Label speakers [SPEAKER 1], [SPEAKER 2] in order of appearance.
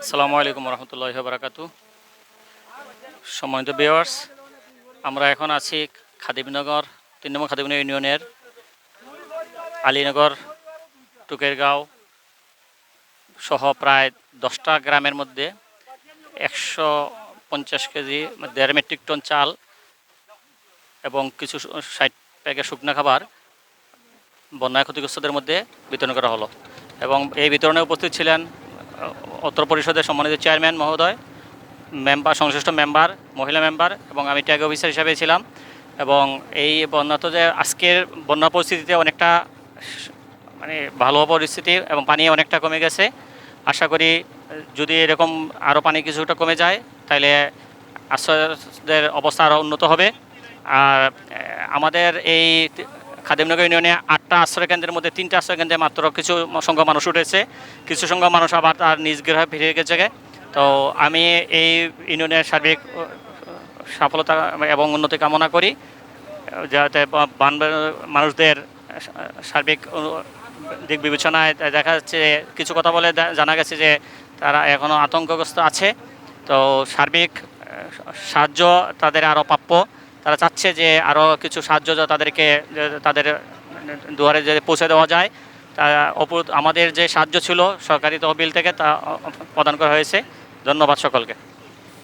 [SPEAKER 1] আসসালামু আলাইকুম রহমতুল্লাহ বারাকাতু সম্মানিত বিয়ার্স আমরা এখন আছি খাদিমনগর, তিন নম্বর খাদিমনগর ইউনিয়নের আলীনগর, টুকেরগাঁও সহ প্রায় দশটা গ্রামের মধ্যে একশো পঞ্চাশ কেজি দেড় মেট্রিক টন চাল এবং কিছু ষাট প্যাকেট শুকনো খাবার বন্যায় ক্ষতিগ্রস্তদের মধ্যে বিতরণ করা হলো। এবং এই বিতরণে উপস্থিত ছিলেন অত্র পরিষদের সম্মানিত চেয়ারম্যান মহোদয়, মেম্বার, সংশ্লিষ্ট মেম্বার, মহিলা মেম্বার এবং আমি ট্যাগ অফিসার হিসাবে ছিলাম এবং এই বন্যা তো যে আজকের বন্যা পরিস্থিতিতে অনেকটা মানে ভালো পরিস্থিতি এবং পানি অনেকটা কমে গেছে। আশা করি যদি এরকম আরও পানি কিছুটা কমে যায় তাহলে আশ্রয়দের অবস্থা আরও উন্নত হবে। আর আমাদের এই খাদিমনগর ইউনিয়নে আটটা আশ্রয় কেন্দ্রের মধ্যে তিনটা আশ্রয় কেন্দ্রে মাত্র কিছু সংখ্যক মানুষ উঠেছে। কিছু সংখ্যক মানুষ আবার তার নিজ গৃহে ফিরে গেছে। তো আমি এই ইউনিয়নের সার্বিক সফলতা এবং উন্নতি কামনা করি, যাতে মানুষদের সার্বিক দিক বিবেচনায় দেখা যাচ্ছে, কিছু কথা বলে জানা গেছে যে তারা এখনও আতঙ্কগ্রস্ত আছে। তো সার্বিক সাহায্য তাদের আরও প্রাপ্য। তারা চাচ্ছে যে আরও কিছু সাহায্য তাদেরকে তাদের দুয়ারে যে পৌঁছে দেওয়া যায়, তা অপর আমাদের যে সাহায্য ছিল সরকারি তহবিল থেকে তা প্রদান করা হয়েছে। ধন্যবাদ সকলকে।